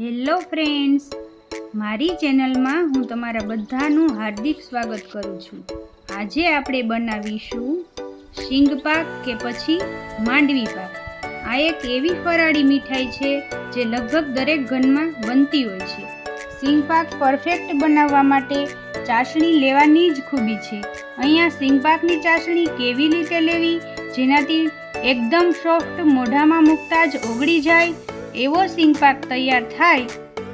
Hello friends, મારી ચેનલમાં હું તમારા બધાનું હાર્દિક સ્વાગત કરું છું. આજે આપણે બનાવીશું શીંગ પાક કે પછી માંડવી પાક. આ એક એવી ફરાળી મીઠાઈ છે જે લગભગ દરેક ઘરમાં બનતી હોય છે. શીંગ પાક પરફેક્ટ બનાવવા માટે ચાસણી લેવાની જ ખૂબી છે. અહીંયા શીંગ પાકની ચાસણી કેવી રીતે લેવી, જેનાથી એકદમ સોફ્ટ મોઢામાં મૂકતા જ ઓગળી જાય એવો સિંગ પાક તૈયાર થાય,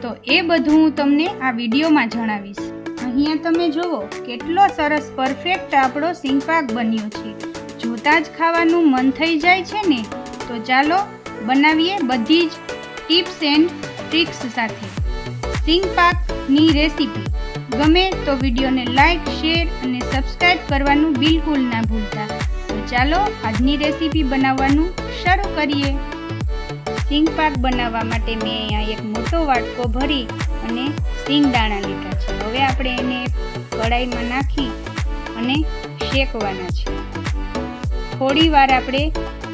તો એ બધું હું તમને આ વિડીયોમાં જણાવીશ. અહીંયા તમે જુઓ, કેટલો સરસ પરફેક્ટ આપણો સિંગ પાક બન્યો છે. જોતાં જ ખાવાનું મન થઈ જાય છે ને? તો ચાલો, બનાવીએ બધી જ ટિપ્સ એન્ડ ટ્રિક્સ સાથે. સિંગ પાકની રેસીપી. ગમે તો વિડીયોને લાઇક શેર અને સબસ્ક્રાઇબ કરવાનું બિલકુલ ના ભૂલતા. તો ચાલો, આજની રેસીપી બનાવવાનું શરૂ કરીએ. સિંગ પાક બનાવવા માટે મેં અહીંયા એક મોટો વાટકો ભરી અને સિંગ દાણા લીધા છે. હવે આપણે એને કડાઈમાં નાખી અને શેકવાના છે. થોડી વાર આપણે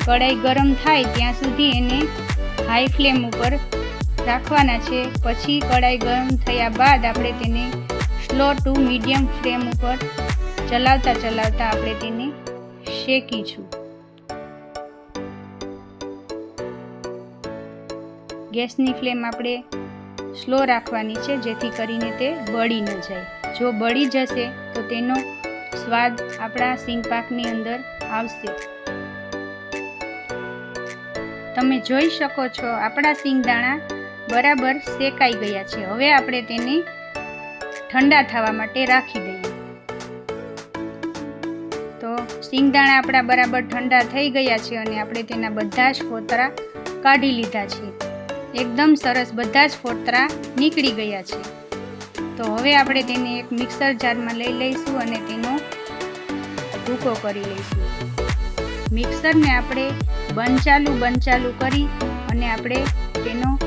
કડાઈ ગરમ થાય ત્યાં સુધી એને હાઈ ફ્લેમ ઉપર રાખવાના છે. પછી કડાઈ ગરમ થયા બાદ આપણે તેને સ્લો ટુ મીડિયમ ફ્લેમ ઉપર ચલાવતા ચલાવતા આપણે તેને શેકીશું. ગેસની ફ્લેમ આપણે સ્લો રાખવાની છે, જેથી કરીને તે બળી ન જાય. જો બળી જશે, તો તેનો સ્વાદ આપણા સિંગ પાકની અંદર આવશે. તમે જોઈ શકો છો, આપણા સિંગદાણા બરાબર શેકાઈ ગયા છે. હવે આપણે તેને ઠંડા થવા માટે રાખી દઈએ. તો સિંગદાણા આપણા બરાબર ઠંડા થઈ ગયા છે અને આપણે તેના બધા જ ફોતરા કાઢી લીધા છે. એકદમ સરસ, બધા જ ફોતરા નીકળી ગયા છે. તો હવે આપણે તેને એક મિક્સર જારમાં લઈ લઈશું અને તેનો ભૂકો કરી લઈશું. મિક્સરને આપણે બંચાલું ચાલુ બંધ ચાલુ કરી અને આપણે તેનો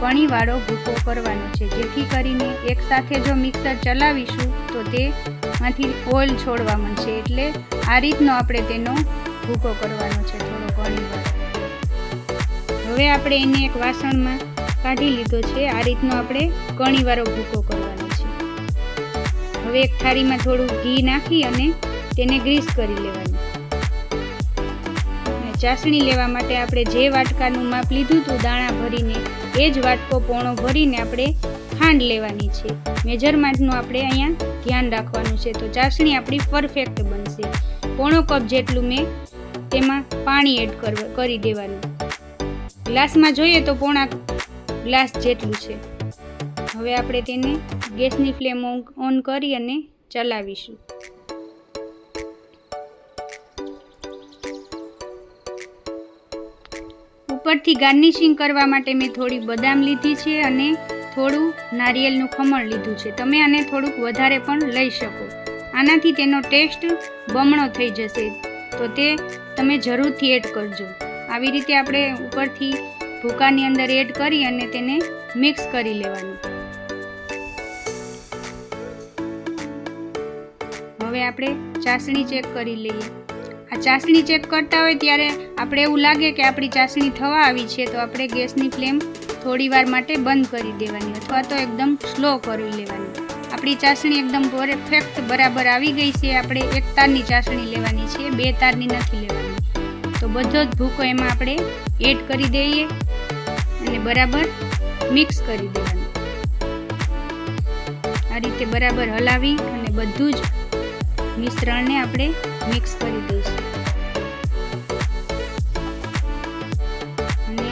કણીવાળો ભૂકો કરવાનો છે. જેથી કરીને એકસાથે જો મિક્સર ચલાવીશું તો તેમાંથી ઓઇલ છોડવા મળશે એટલે આ રીતનો આપણે તેનો ભૂકો કરવાનો છે, થોડો કણીવાળો. હવે આપણે એને એક વાસણમાં કાઢી લીધો છે. આ રીતનો આપણે કણીવાળો ભૂકો કરવાનો છે. હવે એક થાળીમાં થોડું ઘી નાખી અને તેને ગ્રીસ કરી લેવાનું. ચાસણી લેવા માટે આપણે જે વાટકાનું માપ લીધું હતું દાણા ભરીને, એ જ વાટકો પોણો ભરીને આપણે ખાંડ લેવાની છે. મેજરમેન્ટનું આપણે અહીંયા ધ્યાન રાખવાનું છે. તો ચાસણી આપણી પરફેક્ટ બનશે. પોણો કપ જેટલું મેં તેમાં પાણી એડ કરી દેવાનું. ગ્લાસમાં જોઈએ તો પોણા ગ્લાસ જેટલું છે. હવે આપણે તેને ગેસની ફ્લેમ ઓન કરી અને ચલાવીશું. ઉપરથી ગાર્નિશિંગ કરવા માટે મેં થોડી બદામ લીધી છે અને થોડું નારિયેળનું ખમણ લીધું છે. તમે આને થોડુંક વધારે પણ લઈ શકો. આનાથી તેનો ટેસ્ટ બમણો થઈ જશે. તો તે તમે જરૂરથી એડ કરજો. આવી રીતે આપણે ઉપરથી ભૂકાની અંદર એડ કરી અને તેને મિક્સ કરી લેવાનું. હવે આપણે ચાસણી ચેક કરી લઈએ. આ ચાસણી ચેક કરતા હોય ત્યારે આપણે એવું લાગે કે આપણી ચાસણી થવા આવી છે, તો આપણે ગેસની ફ્લેમ થોડી વાર માટે બંધ કરી દેવાની અથવા તો એકદમ સ્લો કરી લેવાની. આપણી ચાસણી એકદમ પરફેક્ટ બરાબર આવી ગઈ છે. આપણે એક તારની ચાસણી લેવાની છે, બે તારની નથી લેવાની. તો બધો જ ભૂકો એમાં આપણે એડ કરી દઈએ અને બરાબર મિક્સ કરી દેવાનું. આ રીતે બરાબર હલાવી અને બધું જ મિશ્રણને આપણે મિક્સ કરી દઈશું. અને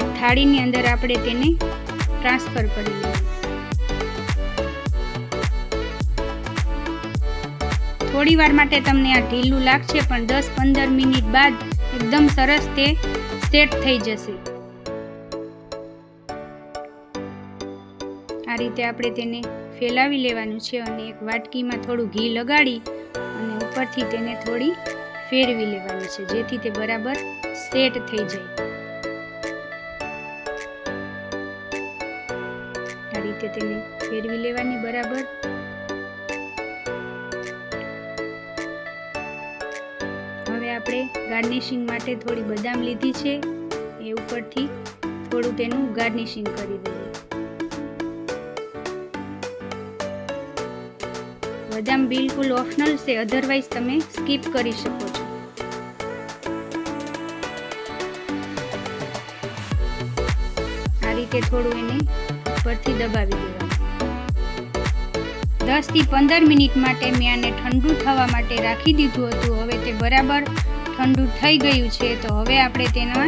એક થાળીની અંદર આપણે તેને ટ્રાન્સફર કરી લઈએ. થોડી વાર માટે તમને આ ઢીલું લાગશે, પણ દસ પંદર મિનિટ બાદ એકદમ સરસ તે સેટ થઈ જશે. આ રીતે આપણે તેને ફેલાવી લેવાનું છે અને એક વાટકીમાં થોડું ઘી લગાડી અને ઉપરથી તેને થોડી ફેરવી લેવાની છે, જેથી તે બરાબર સેટ થઈ જાય. આ રીતે તેને ફેરવી લેવાની બરાબર આપણે ગાર્નિશિંગ માટે થોડી બદામ લીધી છે. એ ઉપરથી થોડું તેનું ગાર્નિશિંગ કરી દઈએ. બદામ બિલકુલ ઓપ્શનલ છે અધરવાઇઝ તમે સ્કીપ કરી શકો છો. આ રીતે થોડું એને ઉપરથી દબાવી દેવાનું. દસથી પંદર મિનિટ માટે મેં આને ઠંડુ થવા માટે રાખી દીધું હતું. હવે તે બરાબર ઠંડુ થઈ ગયું છે, તો હવે આપણે તેના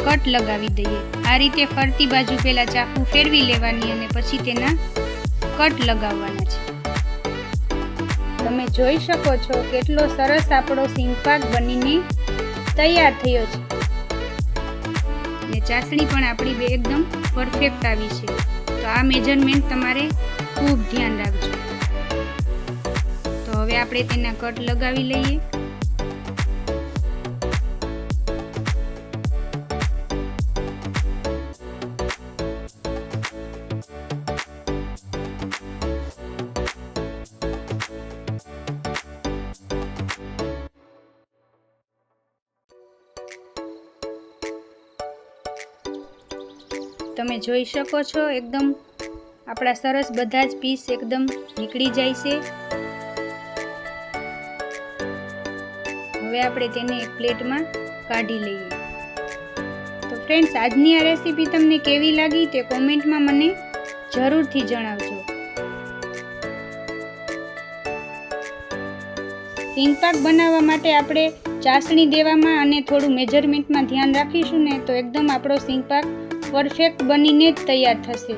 કટ લગાવી દઈએ. આ રીતે ફરતી બાજુ પહેલાં ચાકુ ફેરવી લેવાની અને પછી તેના કટ લગાવવાના છે. તમે જોઈ શકો છો કેટલો સરસ આપણો સિંગપાક બનીને તૈયાર થયો છે. ને ચાસણી પણ આપણી બે એકદમ પરફેક્ટ આવી છે. તો આ મેજરમેન્ટ તમારે ખૂબ ધ્યાન રાખજો. તો હવે આપણે તેના કટ લગાવી લઈએ. તમે જોઈ શકો છો, એકદમ આપણા સરસ બધા જ પીસ એકદમ નીકળી જાય છે. હવે આપણે તેને એક પ્લેટમાં કાઢી લઈએ. તો ફ્રેન્ડ્સ આજની આ રેસીપી તમને કેવી લાગી તે કોમેન્ટમાં મને જરૂરથી જણાવજો. સિંગપાક બનાવવા માટે આપણે ચાસણી દેવામાં અને થોડું મેજરમેન્ટમાં ધ્યાન રાખીશું ને તો એકદમ આપણો સિંગપાક પરફેક્ટ બનીને જ તૈયાર થશે.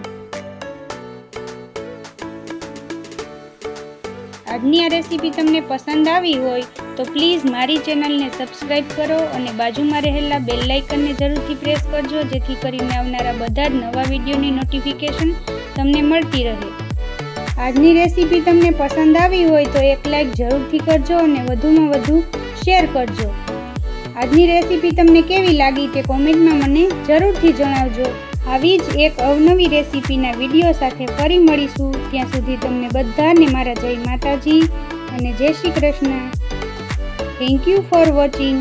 આજની આ રેસીપી તમને પસંદ આવી હોય તો પ્લીઝ મારી ચેનલને સબસ્ક્રાઇબ કરો અને બાજુમાં રહેલા બેલ લાઇકનને જરૂરથી પ્રેસ કરજો, જેથી કરીને આવનારા બધા જ નવા વિડીયોની નોટિફિકેશન તમને મળતી રહે. આજની રેસીપી તમને પસંદ આવી હોય તો એક લાઇક જરૂરથી કરજો અને વધુમાં વધુ શેર કરજો. આજની રેસીપી તમને કેવી લાગી તે કોમેન્ટમાં મને જરૂરથી જણાવજો. આવી જ એક અવનવી રેસીપીના વીડિયો સાથે ફરી મળીશું. ત્યાં સુધી તમને બધાને મારા જય માતાજી અને જય Shri Krishna. Thank you for watching